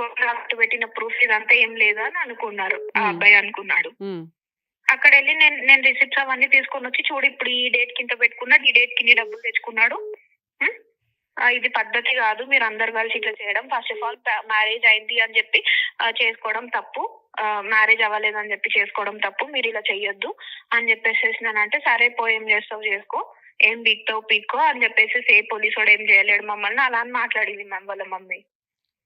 Gold పెట్టిన proof ఇదంతా ఏం లేదు అని అనుకున్నారు. ఆ. అబ్బాయి అనుకున్నాడు. అక్కడ వెళ్ళి నేను నేను రిసిప్ట్స్ అవన్నీ తీసుకొని వచ్చి చూడు ఇప్పుడు ఈ డేట్ కింద పెట్టుకున్నాడు ఈ డేట్కి ఇన్ని డబ్బులు తెచ్చుకున్నాడు. ఇది పద్ధతి కాదు మీరు అందరు కలిసి ఇట్లా చేయడం. ఫస్ట్ ఆఫ్ ఆల్ మ్యారేజ్ అయింది అని చెప్పి చేసుకోవడం తప్పు. మ్యారేజ్ అవ్వలేదని చెప్పి చేసుకోవడం తప్పు. మీరు ఇలా చెయ్యొద్దు అని చెప్పేసి అంటే సరే పో ఏం చేస్తావు చేసుకో. ఏం పీక్తావు పీక్కో అని చెప్పేసి ఏ పోలీసు వాడు ఏం చేయలేడు మమ్మల్ని. అలా అని మాట్లాడింది మ్యామ్ వాళ్ళ మమ్మీ.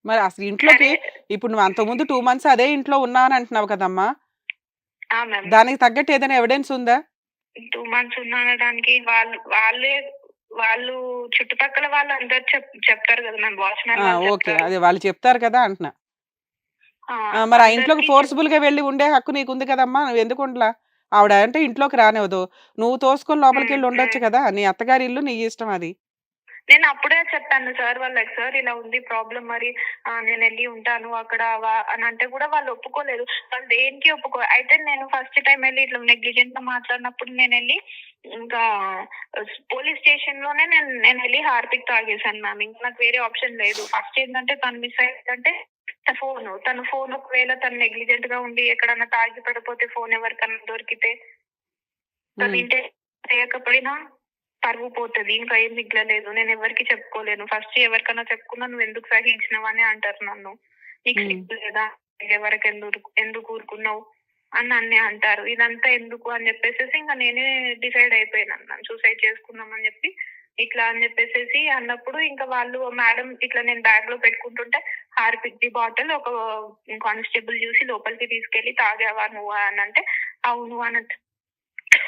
మరి అసలు ఇంట్లోకి ఇప్పుడు నువ్వు అంతకుముందు టూ మంత్స్ అదే ఇంట్లో ఉన్నావని అంటున్నావు కదమ్మా. దానికి తగ్గట్టు ఏదైనా ఎవిడెన్స్ ఉందా? టూ మంత్స్ ఉండడానికి వాళ్ళు వాళ్ళే వాళ్ళు చుట్టుపక్కల వాళ్ళు అందరు చెప్ చెప్తారు కదా మ్యామ్ వాచ్మెన్ ఓకే. అదే వాళ్ళు చెప్తారు కదా అంటున్నా. మరి ఆ ఇంట్లోకి ఫోర్స్ఫుల్గా వెళ్ళి ఉండే హక్కు నీకు ఉంది కదమ్మా. నువ్వు ఎందుకు ఉండలా ఆవిడ అంటే ఇంట్లోకి రానివ్వదు. నువ్వు తోసుకొని లోపలికి వెళ్ళి ఉమ్, ఉండొచ్చు. కదా. నీ అత్తగారి ఇల్లు నీ ఇష్టం అది. నేను అప్పుడే చెప్పాను సార్ వాళ్ళకి సార్ ఇలా ఉంది ప్రాబ్లం మరి నేను వెళ్ళి ఉంటాను అక్కడ అని అంటే కూడా వాళ్ళు ఒప్పుకోలేదు. వాళ్ళు దేనికి ఒప్పుకో? అయితే నేను ఫస్ట్ టైం వెళ్ళి ఇట్లా నెగ్లిజెంట్గా మాట్లాడినప్పుడు నేను వెళ్ళి ఇంకా పోలీస్ స్టేషన్లోనే నేను నేను వెళ్ళి హార్పిక్ తాగేశాను మ్యామ్. ఇంకా నాకు వేరే ఆప్షన్ లేదు. ఫస్ట్ ఏంటంటే తను మిస్ అయ్యిందంటే ఫోన్. తన ఫోన్ ఒకవేళ తను నెగ్లిజెంట్గా ఉండి ఎక్కడన్నా తాగి పడిపోతే ఫోన్ ఎవరికన్నా దొరికితే తను ఇంటే చేయకపోయినా పరువు పోతుంది ఇంకా ఏం మిగలలేదు. నేను ఎవరికి చెప్పుకోలేను. ఫస్ట్ ఎవరికైనా చెప్పుకున్నా నువ్వు ఎందుకు సహించినావు? అని అంటారు నన్ను. నీకు. సిగ్గు లేదా? ఎవరికి ఎందుకు ఎందుకు ఊరుకున్నావు? అని నన్నే అంటారు. ఇదంతా ఎందుకు? అని చెప్పేసి ఇంకా నేనే డిసైడ్ అయిపోయినాను నన్ను సూసైడ్ చేసుకుందామని చెప్పి ఇట్లా అని చెప్పేసి అన్నప్పుడు ఇంకా వాళ్ళు మేడం ఇట్లా నేను బ్యాగ్లో పెట్టుకుంటుంటే హార్పిక్ ది బాటిల్ ఒక కానిస్టేబుల్ చూసి లోపలికి తీసుకెళ్ళి తాగావా నువ్వు? అని అంటే అవును అని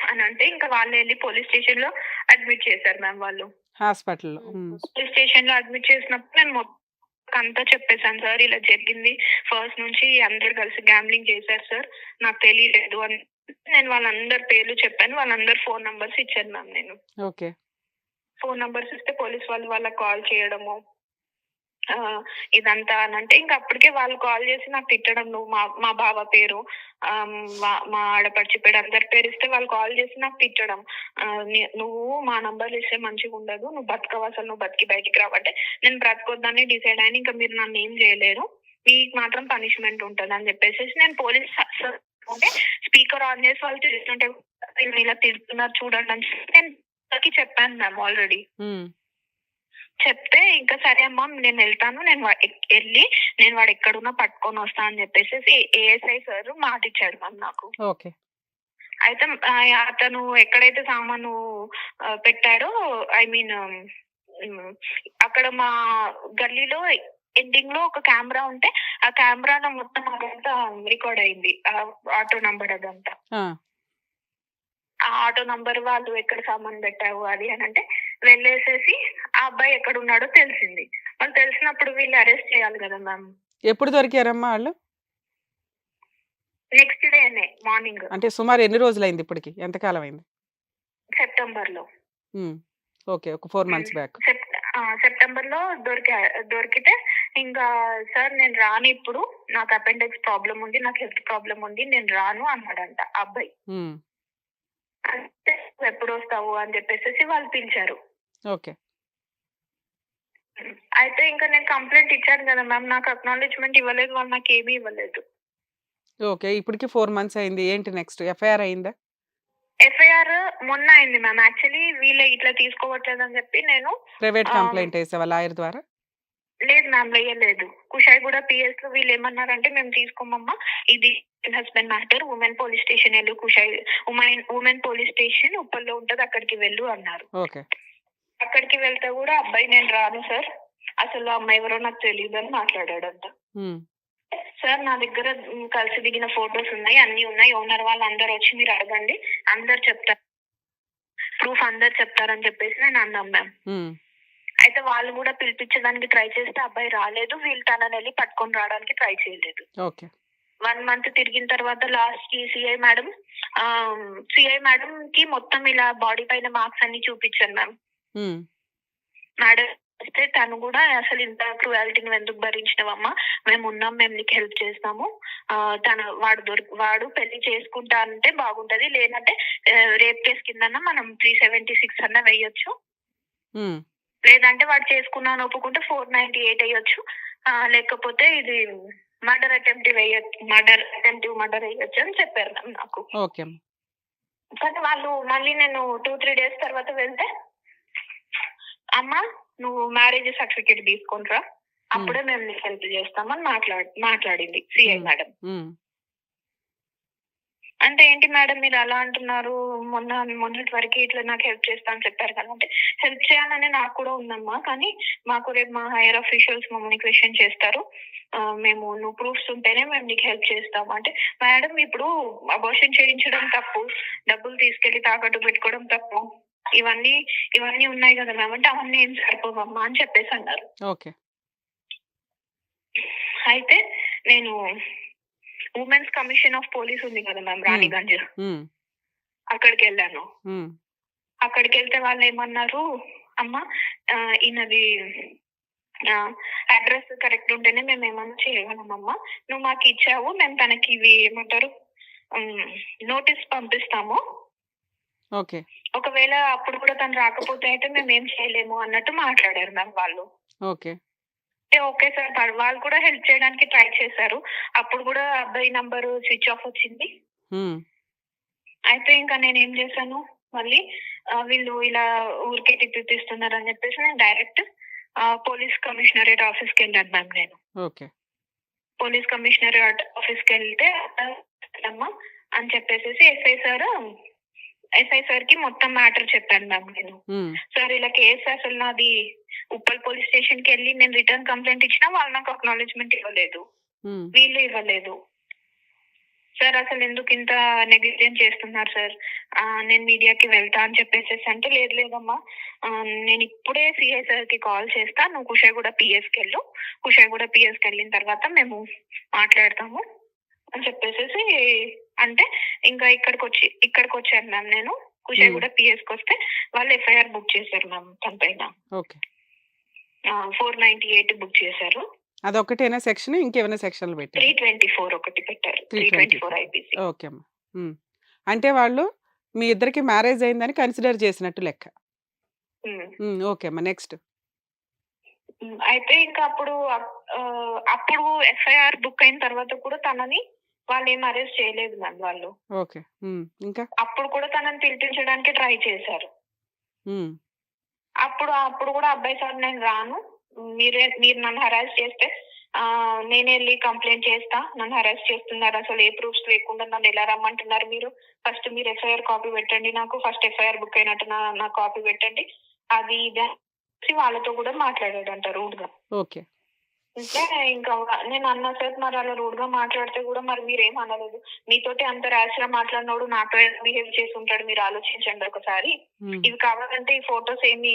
అని అంటే ఇంకా వాళ్ళు వెళ్ళి పోలీస్ స్టేషన్లో అడ్మిట్ చేశారు మ్యామ్ వాళ్ళు. హాస్పిటల్లో. ఉమ్, పోలీస్ స్టేషన్లో అడ్మిట్ చేసినప్పుడు నేను మొత్తం అంతా చెప్పేశాను సార్ ఇలా జరిగింది. ఫస్ట్ నుంచి అందరు కలిసి గ్యాంబ్లింగ్ చేశారు సార్. నాకు తెలియలేదు అని నేను వాళ్ళందరి పేర్లు చెప్పాను వాళ్ళందరి ఫోన్ నంబర్స్ ఇచ్చాను మ్యామ్ నేను. ఓకే. ఫోన్ నంబర్స్ ఇస్తే పోలీస్ వాళ్ళు వాళ్ళకి కాల్ చేయడము ఇదంతా అని అంటే ఇంకా అప్పటికే వాళ్ళు కాల్ చేసి నాకు తిట్టడం నువ్వు మా మా బావ పేరు మా- ఆడపడిచి పేరు అందరి పేరు ఇస్తే వాళ్ళు కాల్ చేసి నాకు తిట్టడం. నువ్వు మా నంబర్లు ఇస్తే మంచిగా ఉండదు నువ్వు బతకవు అసలు నువ్వు బతికి బయటికి రావంటే నేను బ్రతకొద్దని డిసైడ్ అయిన ఇంకా మీరు నన్ను ఏం చేయలేరు. మీకు మాత్రం పనిష్మెంట్ ఉంటుంది అని చెప్పేసి నేను పోలీస్ అంటే స్పీకర్ ఆన్ చేసి వాళ్ళు తిరుగుతుంటే ఇలా తిడుతున్నారు చూడండి అని నేను చెప్పాను మ్యామ్ ఆల్రెడీ చెప్తే ఇంకా సరే అమ్మా నేను వెళ్తాను నేను వెళ్ళి నేను వాడు ఎక్కడున్నా పట్టుకొని వస్తా అని చెప్పేసి ఏఎస్ఐ సార్ మాట ఇచ్చాడు మ్యామ్ నాకు. ఓకే. అయితే అతను ఎక్కడైతే సామాను పెట్టాడో ఐ మీన్ అక్కడ మా గల్లీలో ఎండింగ్లో ఒక కెమెరా ఉంటే ఆ కెమెరాలో మొత్తం అదంతా రికార్డ్ అయింది ఆ ఆటో నంబర్ అదంతా. ఆ, ఆ ఆటో నంబర్ వాళ్ళు ఎక్కడ సామాన్ పెట్టావు అది అని అంటే వెళ్ళేసేసి ఆ అబ్బాయి ఎక్కడ ఉన్నాడో తెలిసింది. వాళ్ళు తెలిసినప్పుడు వీళ్ళు అరెస్ట్ చేయాలి కదా మ్యామ్. ఎప్పుడు దొరికారమ్మా వాళ్ళు? నెక్స్ట్ డేనే మార్నింగ్ అంటే సుమారు ఎన్ని రోజులైంది ఇప్పటికి? ఎంతకాలం అయింది సెప్టెంబర్లో ఓకే ఒక ఫోర్ మంత్స్ బ్యాక్. సెప్టెంబర్లో దొరికా దొరికితే ఇంకా సార్ నేను రాను ఇప్పుడు. నాకు అపెండిక్స్ ప్రాబ్లం ఉంది నాకు హెల్త్ ప్రాబ్లం ఉంది నేను రాను అన్నాడంట అబ్బాయి. అంటే "నువ్వు ఎప్పుడు వస్తావు అని చెప్పేసి వాళ్ళు పిలిచారు. ఓకే. అయితే ఇంకా నేను కంప్లైంట్ ఇచ్చాను కదా మ్యామ్ నాకు అక్నాలెడ్జ్మెంట్ ఇవ్వలేదు వాళ్ళు నాకు ఏమీ ఇవ్వలేదు. ఓకే ఇప్పటికి ఫోర్ మంత్స్ అయింది. ఏంటి నెక్స్ట్? ఎఫ్ఐఆర్ అయిందా? ఎఫ్ఐఆర్ మొన్న అయింది మ్యామ్. యాక్చువల్లీ వీళ్ళే ఇట్లా తీసుకోవట్లేదు అని చెప్పి నేను ప్రైవేట్ కంప్లైంట్ వేసావా లాయర్ ద్వారా? లేదు మ్యామ్ వేయలేదు. కుషాయి కూడా పిఎస్లో వీళ్ళు ఏమన్నారంటే మేము తీసుకోమమ్మా ఇది husband matter women police station వెళ్ళు కుషాయి ఉమెన్ ఉమెన్ పోలీస్ స్టేషన్ ఉప్పల్లో ఉంటది అక్కడికి వెళ్ళు అన్నారు. ఓకే. అక్కడికి వెళ్తే కూడా అబ్బాయి నేను రాను సార్ అసలు అమ్మాయి ఎవరో నాకు తెలియదు అని మాట్లాడాడంట. ఉమ్, సార్ నా దగ్గర కలిసి దిగిన ఫొటోస్ ఉన్నాయి అన్ని ఉన్నాయి. ఓనర్ వాళ్ళు అందరు వచ్చి మీరు అడగండి. అందరు చెప్తారు. ప్రూఫ్ అందరు చెప్తారని చెప్పేసి నేను అన్నాం మ్యామ్ అయితే వాళ్ళు కూడా పిలిపించడానికి ట్రై చేస్తే అబ్బాయి రాలేదు. వీళ్ళు తనని వెళ్ళి పట్టుకొని రావడానికి ట్రై చేయలేదు. ఓకే. వన్ మంత్ తిరిగిన తర్వాత లాస్ట్కి సిఐ మేడం సిఐ మేడం కి మొత్తం ఇలా బాడీ పైన మార్క్స్ అన్ని చూపించాను మ్యామ్ మేడం వస్తే తను కూడా అసలు ఇంత క్రువాలిటీ నువ్వు ఎందుకు భరించినవమ్మా మేము ఉన్నాం మేము నీకు హెల్ప్ చేస్తాము. తన వాడు దొరికి వాడు పెళ్ళి చేసుకుంటా అంటే బాగుంటది. లేదంటే రేప్ కేసు కిందన్నా మనం త్రీ సెవెంటీ సిక్స్ అన్న వేయొచ్చు. ఉమ్, లేదంటే వాడు చేసుకున్నాను ఒప్పుకుంటే ఫోర్ నైన్టీ ఎయిట్ వేయొచ్చు ఆ, లేకపోతే ఇది మర్డర్ అటెంప్ట్ వేయచ్చు మర్డర్ అటెంప్ట్ మర్డర్ వేయచ్చు అని చెప్పారు నాకు. ఓకే కానీ వాళ్ళు మళ్ళీ నేను టూ త్రీ డేస్ తర్వాత వెళ్తే అమ్మ నువ్వు మ్యారేజ్ సర్టిఫికేట్ తీసుకుంట్రా అప్పుడే మేము. నీకు హెల్ప్ చేస్తామని మాట్లాడి మాట్లాడింది సిఐ. మేడం. అంటే ఏంటి మేడం మీరు అలా అంటున్నారు? మొన్న మొన్నటి వరకు ఇట్లా నాకు హెల్ప్ చేస్తా అని చెప్పారు కదా. అంటే హెల్ప్ చేయాలని నాకు కూడా ఉందమ్మా. కానీ మాకు రేపు మా హైయర్ అఫీషియల్స్ మమ్మల్ని క్వశ్చన్ చేస్తారు. మేము నువ్వు ప్రూఫ్స్ ఉంటేనే మేము నీకు హెల్ప్ చేస్తాము. అంటే మేడం ఇప్పుడు అబోషన్ చేయించడం తప్పు డబ్బులు తీసుకెళ్ళి తాకట్టు పెట్టుకోవడం తప్పు. ఇవన్నీ ఇవన్నీ ఉన్నాయి కదా మ్యామ్ అంటే అవన్నీ ఏం సరిపోవమ్మా అని చెప్పేసి అన్నారు. ఓకే. అయితే నేను ఉమెన్స్ కమిషన్ ఆఫ్ పోలీస్ ఉంది కదా మ్యామ్ రాణిగంజ్ ఉమ్, అక్కడికి వెళ్ళాను. ఉమ్, అక్కడికి వెళ్తే వాళ్ళు ఏమన్నారు అమ్మ ఈయనది అడ్రస్ కరెక్ట్ ఉంటేనే మేము ఏమన్నా చేయగలమమ్మా నువ్వు మాకు ఇచ్చావు మేము తనకి ఇవి ఏమంటారు నోటీస్ పంపిస్తాము. ఓకే ఒకవేళ అప్పుడు కూడా తను రాకపోతే అయితే మేము ఏం చేయలేము అన్నట్టు మాట్లాడారు మ్యామ్ వాళ్ళు. Okay okay sir. వాళ్ళు కూడా హెల్ప్ చేయడానికి ట్రై చేశారు. అప్పుడు కూడా అబ్బాయి నంబర్ స్విచ్ ఆఫ్ వచ్చింది. అయితే ఇంకా నేను ఏం చేశాను? మళ్ళీ వీళ్ళు ఇలా ఊరికే తిప్పిస్తున్నారు అని చెప్పేసి నేను డైరెక్ట్ పోలీస్ కమిషనరేట్ ఆఫీస్కి వెళ్ళాను మ్యామ్ నేను. ఓకే. పోలీస్ కమిషనరేట్ ఆఫీస్కి వెళ్తే అమ్మా అని చెప్పేసి ఎస్ఐ సార్ ఎస్ఐ సార్కి మొత్తం మ్యాటర్ చెప్పాను మ్యామ్ నేను. సార్ ఇలా కేసు అసలు నాది ఉప్పల్ పోలీస్ స్టేషన్కి వెళ్ళి నేను రిటర్న్ కంప్లైంట్ ఇచ్చినా వాళ్ళు నాకు అక్నాలెడ్జ్మెంట్ ఇవ్వలేదు. వీళ్ళు ఇవ్వలేదు. సార్ అసలు ఎందుకు ఇంత నెగ్లిజెన్స్ చేస్తున్నారు సార్? నేను మీడియాకి వెళ్తా అని చెప్పేసి అంటే లేదు లేదమ్మా. నేను ఇప్పుడే సిఐ సార్కి కాల్ చేస్తా. నువ్వు కుషాయిగూడ పిఎస్కి వెళ్ళు. కుషాయిగూడ పిఎస్కి వెళ్ళిన తర్వాత మేము మాట్లాడతాము అని చెప్పేసి అంటే ఇంకా ఇక్కడికి వచ్చి ఇక్కడికి వచ్చాను మ్యామ్ నేను కుషాయిగూడ పిఎస్కి వస్తే వాళ్ళు ఎఫ్ఐఆర్ బుక్ చేశారు మ్యామ్ తన పైన. Okay. Four ninety eight book చేశారు. అదొకటేనా సెక్షన్ ఇంకేమైనా సెక్షన్లు త్రీ పెట్టారు ట్వంటీ ఫోర్ ఒకటి పెట్టారు. Three twenty four IPC okay అమ్మా. ఉమ్. అంటే వాళ్ళు మీ ఇద్దరికి మ్యారేజ్ అయిందని కన్సిడర్ చేసినట్టు లెక్క. ఉమ్, ఓకే అమ్మా. నెక్స్ట్ అయితే ఇంకా అప్పుడు అప్పుడు ఎఫ్ఐఆర్ బుక్ అయిన తర్వాత కూడా తనని వాళ్ళు ఏం అరెస్ట్ చేయలేదు మ్యామ్ వాళ్ళు. ఓకే. ఇంకా? అప్పుడు కూడా తనని పిలిపించడానికి ట్రై చేశారు. అప్పుడు అప్పుడు కూడా అబ్బాయి సార్ నేను రాను. మీరే మీరు నన్ను హరాస్ చేస్తే నేనే వెళ్ళి కంప్లైంట్ చేస్తా. నన్ను హరాస్ చేస్తున్నారు. అసలు ఏ ప్రూఫ్స్ లేకుండా నన్ను ఎలా రమ్మంటున్నారు మీరు? ఫస్ట్ మీరు ఎఫ్ఐఆర్ కాపీ పెట్టండి నాకు. ఫస్ట్ ఎఫ్ఐఆర్ బుక్ అయినట్టు నా కాపీ పెట్టండి. అది ఇది వాళ్ళతో కూడా మాట్లాడాడంట రూడ్గా. ఓకే. అంటే ఇంకా నేను అన్న సార్ మరి అలా రూడ్గా మాట్లాడితే కూడా మరి మీరు ఏం అనలేదు. మీతోటి అంత ర్యాష్గా మాట్లాడినోడు నాతో బిహేవ్ చేసి ఉంటాడు మీరు ఆలోచించండి ఒకసారి. ఉమ్, ఇవి కావాలంటే ఈ ఫొటోస్ ఏమి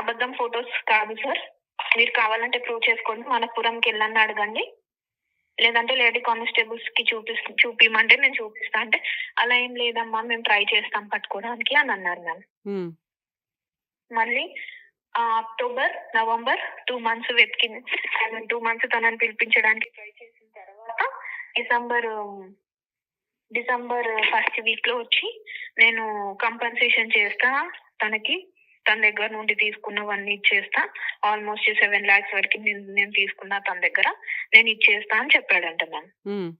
అబద్ధం ఫొటోస్ కాదు సార్ మీరు కావాలంటే ప్రూవ్ చేసుకోండి మనపురంకి వెళ్ళని అడగండి. లేదంటే లేడీ కానిస్టేబుల్స్కి చూపి చూపిమంటే నేను చూపిస్తా. అంటే అలా ఏం లేదమ్మా మేము ట్రై చేస్తాం పట్టుకోవడానికి అని అన్నారు మ్యామ్ ఉమ్, మళ్ళీ అక్టోబర్ నవంబర్ టూ మంత్స్ వెతికింది టూ మంత్స్ తనని పిలిపించడానికి ట్రై చేసిన తర్వాత డిసెంబర్ డిసెంబర్ ఫస్ట్ వీక్లో వచ్చి నేను కంపన్సేషన్ చేస్తా తనకి తన దగ్గర నుండి తీసుకున్నవన్నీ ఇచ్చేస్తా. ఆల్మోస్ట్ సెవెన్ లాక్స్ వరకు నేను నేను తీసుకున్నా తన దగ్గర. నేను ఇచ్చేస్తా అని చెప్పాడంట మ్యామ్.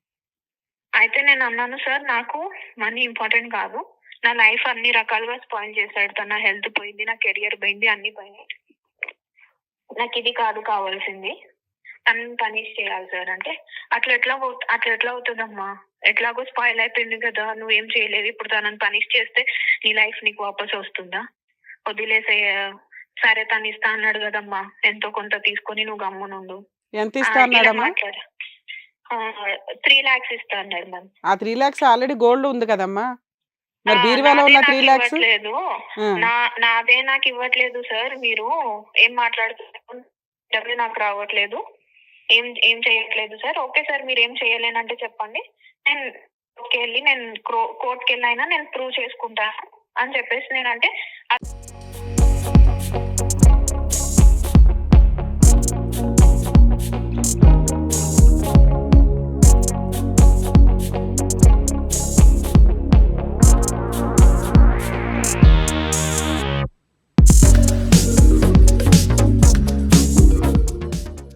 అయితే నేను అన్నాను సార్ నాకు మనీ ఇంపార్టెంట్ కాదు. నా లైఫ్ అన్ని రకాలుగా స్పాయిల్ చేశాడు. తన హెల్త్ పోయింది నా కెరియర్ పోయింది అన్ని పోయినాయి. నాకు ఇది కాదు కావాల్సింది. తనని పనిష్ చేయాలి సార్ అంటే అట్లా ఎట్లా అట్లా ఎట్లా అవుతుందమ్మా? ఎట్లాగో స్పాయిల్ అయిపోయింది కదా నువ్వేం చేయలేదు. ఇప్పుడు తనని పనిష్ చేస్తే నీ లైఫ్ నీకు వాపస్ వస్తుందా? వదిలేసే సరే తను ఇస్తా అన్నాడు కదమ్మా. ఎంతో కొంత తీసుకొని నువ్వు గమ్మునుండు. ఎంత ఇస్తా అన్నాడమ్మా? త్రీ లాక్స్ ఇస్తా అన్నాడు మ్యామ్ ఆ త్రీ లాక్స్ ఆల్రెడీ గోల్డ్ ఉంది కదమ్మా. మరి ఆ, బీరువాలో ఉన్న నాదే త్రీ నాకు లాక్స్ ఇవ్వట్లేదు. నా నాదే నాకు ఇవ్వట్లేదు సార్ మీరు ఏం మాట్లాడుతున్నారు? నాకు రావట్లేదు. ఏం ఏం చేయట్లేదు సార్. ఓకే సార్ మీరు ఏం చేయలేనంటే చెప్పండి. నేను కోర్టుకి వెళ్ళి నేను కోర్టుకి వెళ్ళైనా నేను ప్రూవ్ చేసుకుంటాను అని చెప్పేసి నేనంటే